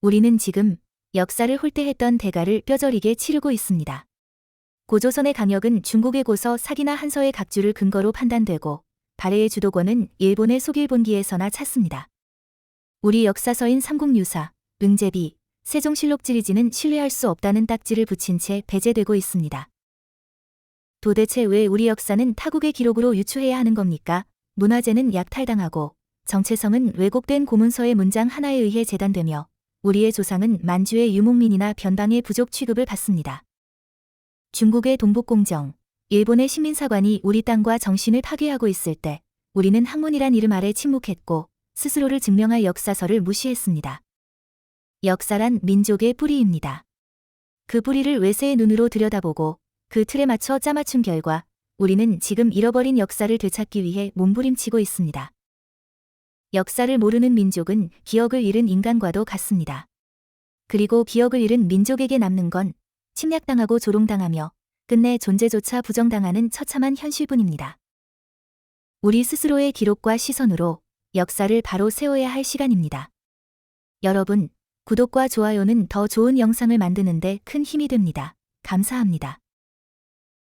우리는 지금 역사를 홀대했던 대가를 뼈저리게 치르고 있습니다. 고조선의 강역은 중국의 고서 사기나 한서의 각주를 근거로 판단되고 발해의 주도권은 일본의 속일본기에서나 찾습니다. 우리 역사서인 삼국유사, 응제비, 세종실록 지리지는 신뢰할 수 없다는 딱지를 붙인 채 배제되고 있습니다. 도대체 왜 우리 역사는 타국의 기록으로 유추해야 하는 겁니까? 문화재는 약탈당하고 정체성은 왜곡된 고문서의 문장 하나에 의해 재단되며 우리의 조상은 만주의 유목민이나 변방의 부족 취급을 받습니다. 중국의 동북공정, 일본의 식민사관이 우리 땅과 정신을 파괴하고 있을 때 우리는 학문이란 이름 아래 침묵했고 스스로를 증명할 역사서를 무시했습니다. 역사란 민족의 뿌리입니다. 그 뿌리를 외세의 눈으로 들여다보고 그 틀에 맞춰 짜맞춘 결과 우리는 지금 잃어버린 역사를 되찾기 위해 몸부림치고 있습니다. 역사를 모르는 민족은 기억을 잃은 인간과도 같습니다. 그리고 기억을 잃은 민족에게 남는 건 침략당하고 조롱당하며 끝내 존재조차 부정당하는 처참한 현실뿐입니다. 우리 스스로의 기록과 시선으로 역사를 바로 세워야 할 시간입니다. 여러분, 구독과 좋아요는 더 좋은 영상을 만드는데 큰 힘이 됩니다. 감사합니다.